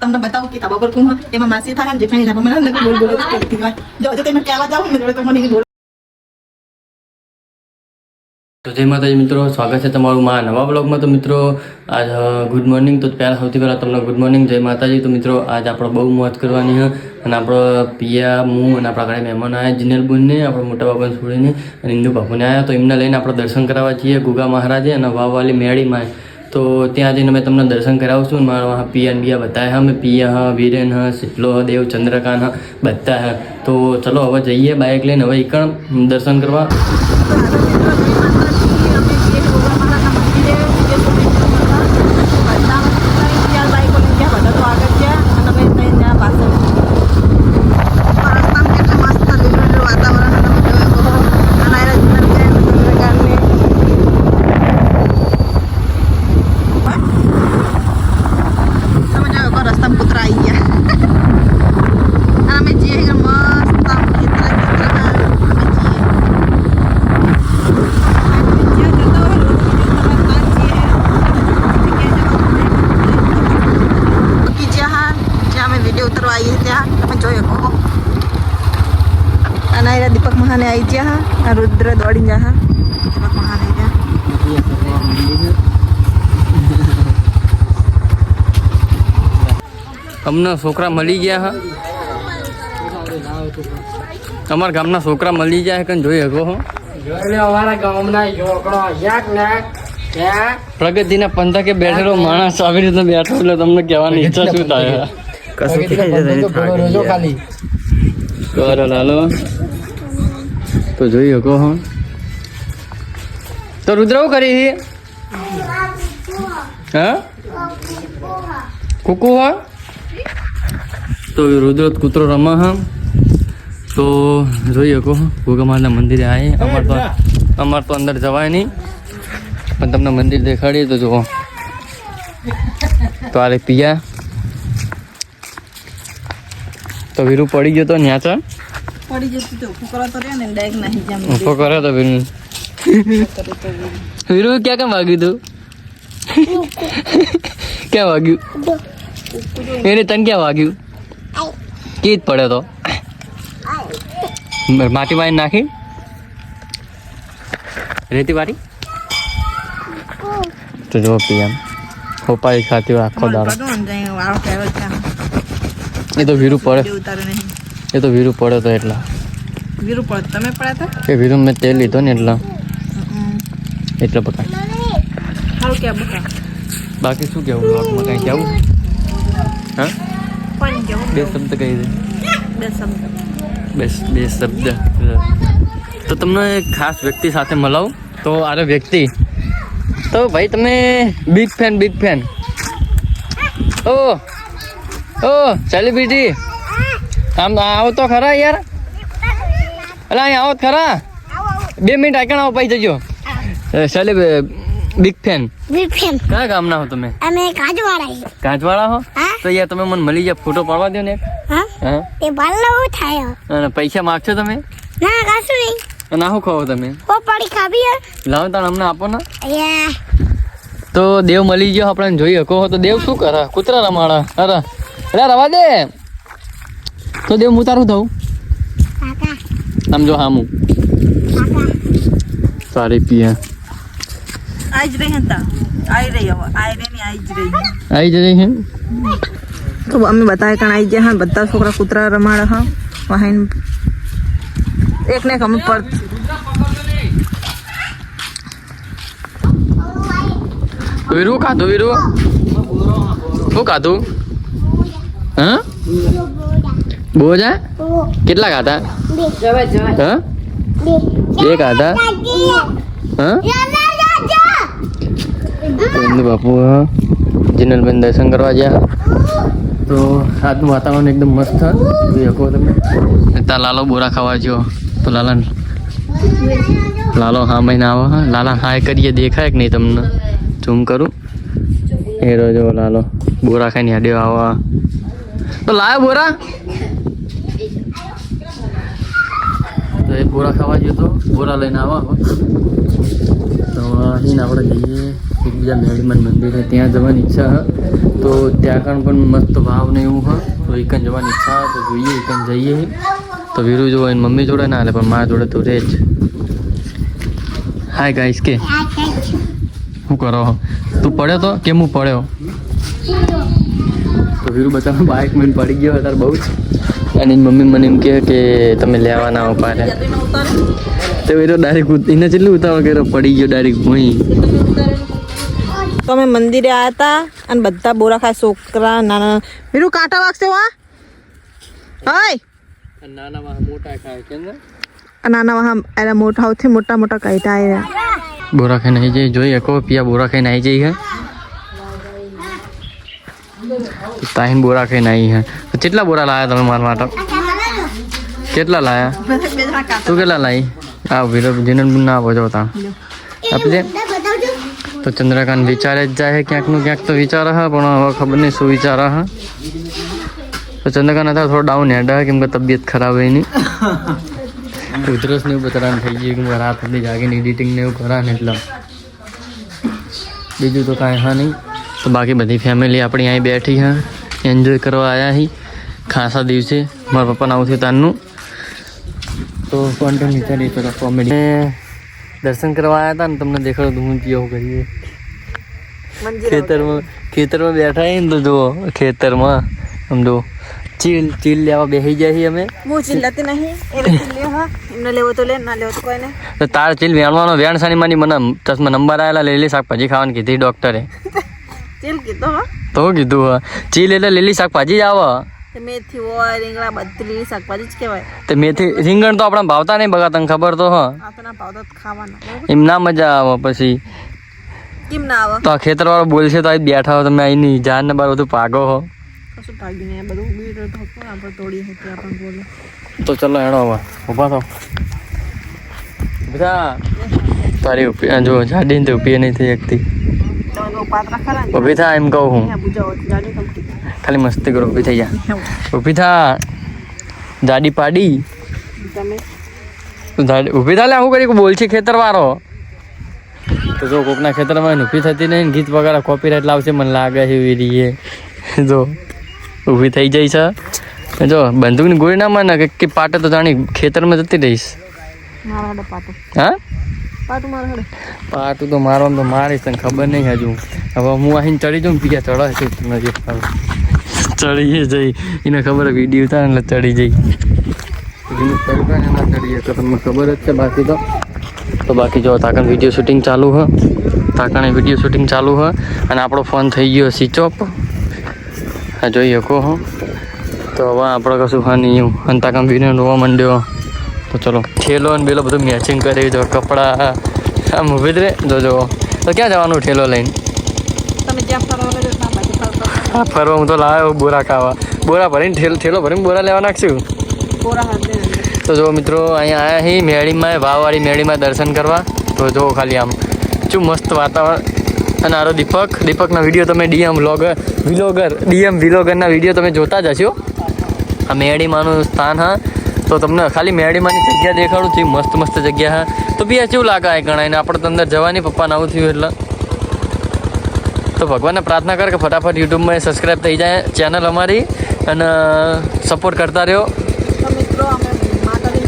તમને બતાવું કે તાબા પર એમાં માસી થાય ને જેઠાણી થાય મને બોલ બોલ કરતી જો તમે કહેવા જાઓ ને તો મને બોલ તો જય માતાજી મિત્રો સ્વાગત છે તમારું મા નવા બ્લોગમાં તો મિત્રો આજ ગુડ મોર્નિંગ તો પહેલાં સૌથી પહેલાં તમને ગુડ મોર્નિંગ જય માતાજી તો મિત્રો આજ આપણે બહુ મોજ કરવાની છે અને આપણો પિયા હું અને આપણા ઘરે મહેમાન આવ્યા જીનેલ બુનને આપણા મોટા બાબાને છોડીને અને ઇન્દુ બાપુને આવ્યા તો એમને લઈને આપણે દર્શન કરાવવા છીએ ગુગા મહારાજે અને વાવવાલી મેળીમાં તો ત્યાં જઈને મેં તમને દર્શન કરાવશું મારા વहाँ પિયા ને બિયા બતાવ્યા હા, મેં પિયા હા, વીરેન હા શીતલો હા, દેવ ચંદ્રકાંત હા, બધા હા. તો ચલો હવે જઈએ બાઇક લઈને, હવે એકણ દર્શન કરવા રસ્તા કૂતરા આવી ગયા અમે જઈએ મસ્ત આમ ખેતરા ખેતરા અમે જઈએ વીડિયો ઉતરવા આવીએ જોઈ શકો અને આ દીપક મહાને આવી ગયા હા. આ રુદ્ર દોડી ગયા હા. દીપક મહાને અમને છોકરા મળી ગયા હા. તમારા ગામના છોકરા મળી જાય કે જોઈ શકો હો. પ્રગતિના પંથકે બેઠેલો માણસ આવી રીતે બેઠો એટલે તમને કહેવાની ઈચ્છા શું થાય? કરો લાલો તો જોઈ શકો હો તો રુદ્રવ કરી હી હા કુકુ હા તો રુદ્ર કૂતરો રમા હા તો જોઈ શકો ભોગમાના મંદિરે આવી અમાર તો અમાર તો અંદર જવાય નહીં પણ તમને મંદિર દેખાડીએ તો જુઓ તો આલે પિયા તો વીરુ પડી ગયો તો ન્યા તો પડી ગયો તો ફૂકરા તો રે ને ડાયરેક્ટ નાહી જામ કર્યો તો વીરુ. વીરુ ક્યાં કેમ વાગ્યું તું? ક્યાં વાગ્યું? એને તન ક્યાં વાગ્યું? કીત પડ્યો તો. માટી મારી નાખી? રેતી વાળી? તો જો પીએમ. હોપાઈ ખાતી આખો દાડો. એ તો વીરુ પડે. એ તો વીરુ પડે તો એટલા. વીરુ પડે. તમે પડ્યા હતા? એ વીરુ મેં તેલ લીધો ને એટલા. એટલે બકા સારું કે બકા બાકી શું કેવું બ્લોગમાં કઈ કેવું હા? બે શબ્દ કહી દે. બે શબ્દ. બસ બે શબ્દ. તો તમને ખાસ વ્યક્તિ સાથે મળાવું? તો આરે વ્યક્તિ. તો ભાઈ તમે બિગ ફેન બિગ ફેન ઓ! ઓ સેલિબ્રિટી આમ આવો તો ખરા યાર. અલા અહીં આવો ખરા. બે મિનિટ આગળ આવો પાઈ જજો. સેલિબ બિગ ફેન વિફેન કયા ગામના હો તમે? અમે કાજવાળા છીએ. કાંચવાળા હો? તો યાર તમે મને મળી જાય ફોટો પાડવા દો ને. હા? એ બાલ્લો થાય. અને પૈસા માગશો તમે? ના કાશું નહીં. ના હું ખાવ તમે? ઓ પડી ખાવી હે લાવો તાણ અમને આપો ને. તો દેવ મળી ગયો આપણે જોઈ શકો તો દેવ શું કરે? કૂતરા રમાડા. અરે. અરે રવા દે. તો દેવ હું તારું થવું સમજો આમ જો હામું કાકા. સારી પીએ આઈ જ રહી હતા આઈ રહી હવે. આઈ રહી ને આઈ જ રહી. આઈ જ રહી હે તો અમે બતાય કણ આઈ ગયા હા બધા છોકરા કૂતરા રમાડે હા. વાહીન એક ને એક અમે પર વીરું ખાધું વીરું? શું ખાધું? હા? બોજા? કેટલા ખાતા હા? બે. ખાતા હા? ઇન્દુ બાપુ જિનલબેન દર્શન કરવા ગયા તો આજનું વાતાવરણ એકદમ મસ્ત જોઈ શકો તમે. ત્યાં લાલો બોરા ખાવા જો તો લાલા લાલો હા મહિના આવો હા? લાલા હાય કરીએ દેખાય કે નહીં તમને? ઝૂમ કરું? એ રોજો લાલો. બોરા ખાઈને હડ્યો આવા તો લાયો બોરા? તો એ બોરા ખાવા ગયો તો. બોરા લઈને આવા તો અહીં આપણે જઈએ. એકબીજા બીજા મેળીમાન મંદિર. ત્યાં જવાની ઈચ્છા તો ત્યાં કણ પણ મસ્ત ભાવ ને એવું હા. તો એકન જવાની ઈચ્છા તો જોઈએ એકન જઈએ. તો વીરુ જો એની મમ્મી જોડે ના હાલે પણ મારા જોડે તો રહે જ. હાય ગાઈસ કે? શું કરો? તું પડ્યો તો? કેમ હું પડ્યો? તો વીરુ બચાવ બાઇક મને પડી ગયો અત્યારે બહુ જ. અને મમ્મી મને એમ કહે કે તમે લેવાના આવો પારે તો વીરો ડાયરેક્ટ એને જેટલું ઉતાવળ કર્યો? પડી ગયો ડાયરેક્ટ ભૂઈ તો અમે મંદિરે આવ્યા હતા અને બધા બોરા ખાય છોકરા નાના. મીરું કાંટા વાગશે વા હાય નાના વાહ મોટા ખાય નાના વાહ એના મોટા સૌથી મોટા મોટા કાંટા આવ્યા બોરા ખાઈને આવી જઈ જોઈએ કો પિયા બોરા ખાઈને આવી જઈ હે. તાહીન બોરા ખાઈને આવી હે. કેટલા બોરા લાયા તમે મારા માટે? કેટલા લાયા? તું કેટલા લાવી આ વિરોધ જીનન ના પહોંચો તા. આપણે તો ચંદ્રકાંત વિચારે જ જાય ક્યાંકનું ક્યાંક તો વિચારે હા, પણ હવે ખબર નહીં શું વિચારે હા. તો ચંદ્રકાંત હતા થોડો ડાઉન હેડ હે, કેમ કે તબિયત ખરાબ હોય નહીં ઉધરસ ને એવું બતરાન થઈ ગયું કે રાત સુધી જાગીને એડિટિંગ ને એવું કરા ને એટલે. બીજું તો કાંઈ હા નહીં. તો બાકી બધી ફેમિલી આપણી અહીં બેઠી હા. એન્જોય કરવા આવ્યા હી. ખાસા દિવસે. મારા પપ્પાને આવું થયું તારનું તો કન્ટિન્યુ ચાલી પેલા કોમેડી દર્શન કરવા આવ્યા હતા ને તમને દેખાડો હું કેવું કરીએ. ખેતરમાં ખેતરમાં બેઠા ને તો જુઓ ખેતરમાં. આમ જુઓ. ચીલ ચીલ લેવા બેસી જાય છે અમે. હું ચિલ્લાતી નહીં. લે લેવો તો લે ના લેવો તો કોઈ નહીં તો તાર ચીલ વેણવાનો વેણ સાની માની મને ચશ્મા નંબર આવેલા લીલી શાકભાજી ખાવાની કીધી ડોક્ટરે ચીલ કીધો તો કીધું હા. ચીલ એટલે લીલી શાકભાજી જ આવે. મેથી હોય રીંગણા બધી લીલી શાકભાજી જ કહેવાય. તે મેથી રીંગણ તો આપણા ભાવતા નહીં બગા તને ખબર તો હા. આ ભાવતા ખાવાના. એમ ના મજા આવે પછી. કેમ ના આવે? તો આ બોલશે તો અહીં બેઠા હો તમે અહીં જાન ને બાર બધું પાગો હો. કશું ભાગ્યું નહીં બધું ઊભી રહ્યો તો કોણ આપણે તોડી હતી આપણને બોલે. તો ચલો એનો હવે ઊભા થો બધા તારી જો જાડી ને ઉપી નહીં થઈ શકતી તો એનો પાત્રા ખરા ને ઊભી થા એમ કહું હું. ખાલી મસ્તી કરો ઊભી થઈ જા. ઊભી થા. જાડી પાડી. ઊભી થા લે હું કરી બોલ છે ખેતરવાળો. તો જો કોકના ખેતરમાં ઊભી થતી નહીં ગીત વગેરે કોપીરાઇટ લાવશે મને લાગે છે એવી રીએ. જો ઊભી થઈ જાય છે જો બંદૂકની ગોળી ના માને કે પાટે તો જાણી ખેતરમાં જતી રહીશ. હા? પાટું તો મારવાનું તો મારીશ તને ખબર નહીં હજુ. હવે હું અહીં ચડી જાઉં બીજા ચડે છે નથી ચડીએ જઈ. એને ખબર વીડિયો થાય એટલે ચડી જઈ. ચડીએ. તો તમને ખબર જ છે બાકી તો. તો બાકી જો તાકણ વીડિયો શૂટિંગ ચાલુ હ. તાકણે વીડિયો શૂટિંગ ચાલુ હ. અને આપણો ફોન થઈ ગયો સ્વિચ ઓફ. હા જોઈ શકો હો. તો હવે આપણે કશું હા નહીં અને તાકણ વીડિયો રોવા માંડ્યો. તો ચલો. ઠેલો ને બેલો બધું મેચિંગ કરી જો કપડાં આમ ઊભી જ રે. જોજો તો ક્યાં જવાનું ઠેલો લઈને? ફરવા હા હું તો લાવ્યો બોરા ખાવા. બોરા ભરીને ઠેલો ઠેલો ભરીને બોરા લેવા નાખશું? દે. તો જો મિત્રો અહીંયા આવ્યા અહીં મેળીમાં વાવવાળી મેળીમાં દર્શન કરવા. તો જો ખાલી આમ શું મસ્ત વાતાવરણ. અને આરો દીપક. દીપકના વીડિયો તમે ડીએમ વ્લોગર વિલોગર ડીએમ વિલોગરના વીડિયો તમે જોતા જ હશો. આ મેળીમાંનું સ્થાન હા. તો તમને ખાલી મેડીમાંની જગ્યા દેખાડું છું મસ્ત મસ્ત જગ્યા હા. તો બી કેવું લાગે આ ગણાઈને? આપણે તો અંદર જવાની પપ્પાને આવું થયું એટલે. તો ભગવાનને પ્રાર્થના કર કે ફટાફટ યુટ્યુબમાં સબસ્ક્રાઈબ થઈ જાય ચેનલ અમારી અને સપોર્ટ કરતા રહ્યો. મિત્રો અમે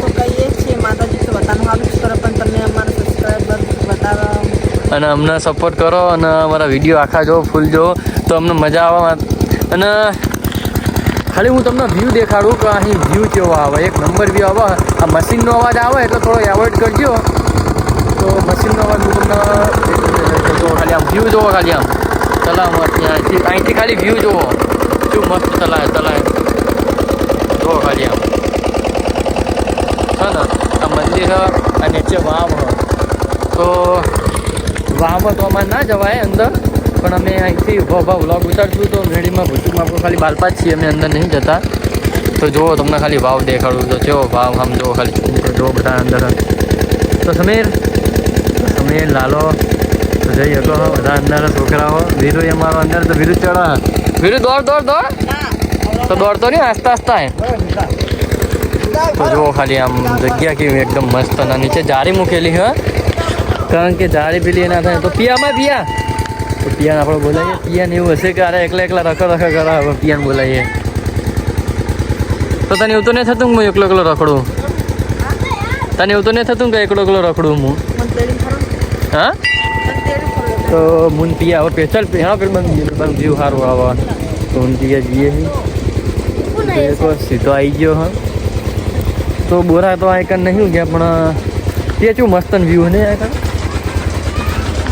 તો કહીએ છીએ માતાજી તો બધાનું સારું જ પણ તમને અમારા સબસ્ક્રાઈબર બતાવવા અને અમને સપોર્ટ કરો અને અમારા વીડિયો આખા જો ફૂલ જો તો અમને મજા આવે. અને ખાલી હું તમને વ્યૂ દેખાડું કે અહીં વ્યૂ કેવો આવે? એક નંબર વ્યૂ આવે. આ મશીનનો અવાજ આવે એટલે થોડો એવોઇડ કરજો. તો મશીનનો અવાજ હું તમને જો ખાલી આમ વ્યૂ જોવો ખાલી આમ. તલાવમાંથી અહીંથી અહીંથી ખાલી વ્યૂ જોવો. શું મસ્ત તલાય તલાય જોવો ખાલી આમ. હા ને? આ મંદિર અને નીચે વામ તો વામ તો અમારે ના જવાય અંદર. પણ અમે અહીંથી ઊભા ઊભા વ્લોગ ઉતારશું તો મેળીમાં ભૂચુમાં આપણે ખાલી બાલપા જ છીએ, અમે અંદર નહીં જતા. તો જુઓ, તમને ખાલી ભાવ દેખાડું. તો કેવો ભાવ આમ જુઓ, ખાલી. જુઓ બધા અંદર. તો સમીર સમીર, લાલો જઈ શકો બધા અંદર, છોકરાઓ. વીરુ એ મારો અંદર, તો વીરુ ચડા. વીરુ, દોડ દોડ દોડ. તો દોડતો નહીં, આસ્તા આસ્તા તો જુઓ ખાલી આમ જગ્યા કેવી એકદમ મસ્ત અને નીચે જારી મૂકેલી, હે. કારણ કે જાળી પીલી ના થાય. તો પિયામાં પિયા. પિયાને આપણે બોલાવીએ પિયાન એવું હશે કે અરે એકલા એકલા રખડ રખડ કરો, હવે પિયાન બોલાવીએ તો તને એવું તો નહીં થતું હું એકલો એકલો રખડું? તને એવું તો નહીં થતું કે એકલો એકલો રખડું હું? હા? તો મુન પિયા હવે પેચલ હા પેલું બંધ બંધ વ્યૂ સારું આવે. તો મુન પિયા જઈએ સીધો આવી ગયો, હા. તો બોરા તો આ નહીં ગયા પણ તે શું મસ્ત વ્યૂ ને આ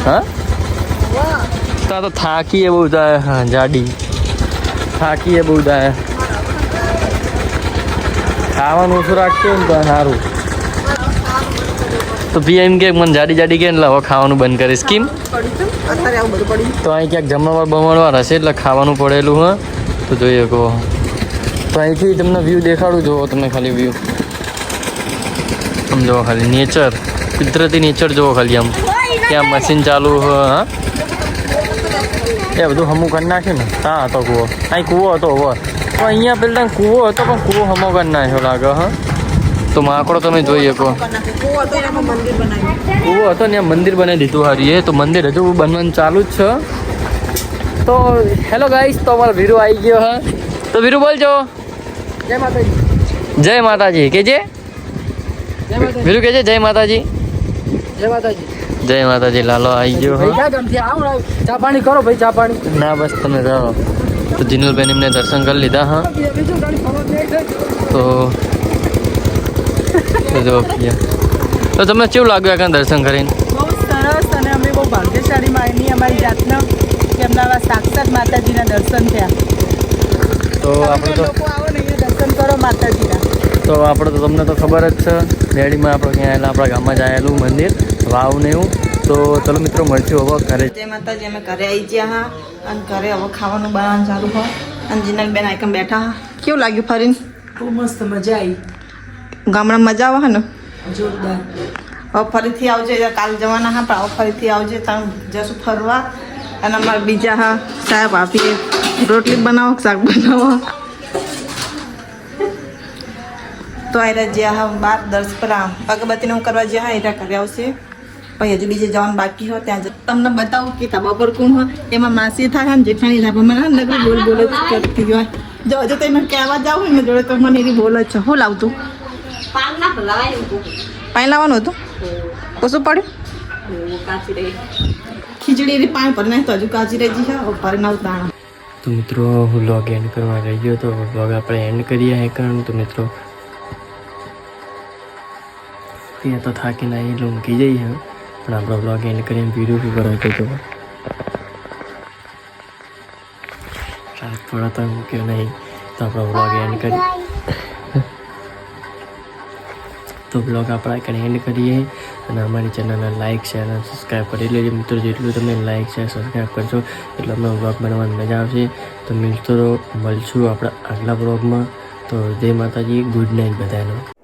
હા? તા તો થાકીએ બહુ જાય. જાડી. થાકીએ બહુ જાય. ખાવાનું ઓછું રાખશે ને તો સારું. તો પી એમ કે મને જાડી જાડી કે એટલે હવે ખાવાનું બંધ કરીશ. કેમ? તો અહીં ક્યાંક જમણવાર બમણવાર હશે એટલે ખાવાનું પડેલું, હા. તો જોઈએ કહો. તો અહીંથી તમને વ્યૂ દેખાડું જોવો તમે ખાલી વ્યૂ આમ જોવો ખાલી નેચર કુદરતી નેચર જોવો ખાલી આમ. ત્યાં મશીન ચાલુ, હા. એ બધું હમું કરી નાખ્યું ને? ત્યાં હતો કૂવો? અહીં કૂવો હતો હવે. તો અહીંયા પેલા કૂવો હતો પણ કૂવો હમો કરી નાખ્યો લાગે હા? તો માકડો તમે જોઈ શકો. કૂવો હતો ને મંદિર બનાવી દીધું હારી એ તો મંદિર હજુ બનવાનું ચાલુ જ છે. તો હેલો ગાઈસ તો અમારો વીરુ આવી ગયો હા? તો વીરુ બોલજો. જય માતાજી. જય માતાજી. કેજે વીરુ કેજે જય માતાજી. જય માતાજી. જય માતાજી લાલો આવી? ગયો ચા પાણી કરો ભાઈ ચા પાણી. ના બસ તમે જાઓ. તો જીનુલબેન એમને દર્શન કરી લીધા હા. તો તો જો પિયા. તો તમને કેવું લાગ્યું આ દર્શન કરીને? બહુ સરસ અને અમે બહુ ભાગ્યશાળી માની અમારી જાતના કે એમના સાક્ષાત માતાજીના દર્શન થયા. તો આપણે તો આવો ને દર્શન કરો માતાજીના. તો આપણે તો તમને તો ખબર જ છે ડેડીમાં આપણે ક્યાં આવેલા આપણા ગામમાં જ આવેલું મંદિર. વાવ ને એવું. તો ચલો મિત્રો મળશું હવે ઘરે. જય માતાજી અમે ઘરે આવી ગયા હા. અને ઘરે હવે ખાવાનું બનાવવાનું ચાલુ હોય. અને જીનલ બેન આઈકમ બેઠા હા. કેવું લાગ્યું ફરીને? બહુ મસ્ત મજા આવી ગામડામાં મજા આવે ને? જોરદાર. હવે ફરીથી આવજો કાલ જવાના હા પણ હવે ફરીથી આવજો તમે જશું ફરવા. અને અમારા બીજા હા સાહેબ આપીએ. રોટલી બનાવો શાક બનાવો? તો આ જ્યાં હા બાર દર્શ પેલા અગરબત્તીને હું કરવા જ્યાં હા એરા કરી આવશે. પછી હજુ બીજે જવાનું બાકી હોય, ત્યાં તમને બતાવું કે તાબા પર કોણ હોય એમાં માસી થાય ને જેઠાણી થાય મને નગર બોલ બોલ જ કરતી હોય. જો, હજુ તો એને કહેવા જાવ ને, જોડે તો મને એની બોલ છે. હું લાવતું? પાણી લાવવાનું હતું? કશું પડ્યું? ખીચડી એની પાણી ભરી નાખતો હજુ કાચી રહી છે. ભરી નાખ દાણા. તો મિત્રો, હું લોગ એન્ડ કરવા રહી ગયો તો લોગ આપણે એન્ડ કરીએ હે કારણ. તો મિત્રો ત્યાં તો થાકીને આવી ઊંઘી જઈએ. પણ આપણો વ્લોગ એન્ડ કરીને વીડિયો બી બનાવતો હતો રાત પડે તો મૂક્યો નહીં તો આપણો વ્લોગ એન્ડ કરી. તો બ્લોગ આપણે આગળ એન્ડ કરીએ અને અમારી ચેનલને લાઇક શેર અને સબસ્ક્રાઈબ કરી લેજો. મિત્રો જેટલું તમે લાઇક શેર સબસ્ક્રાઈબ કરશો એટલો અમને બ્લોગ બનાવવાની મજા આવશે. તો મિત્રો મળશું આપણા આગલા બ્લોગમાં તો જય માતાજી ગુડ નાઇટ બધાને.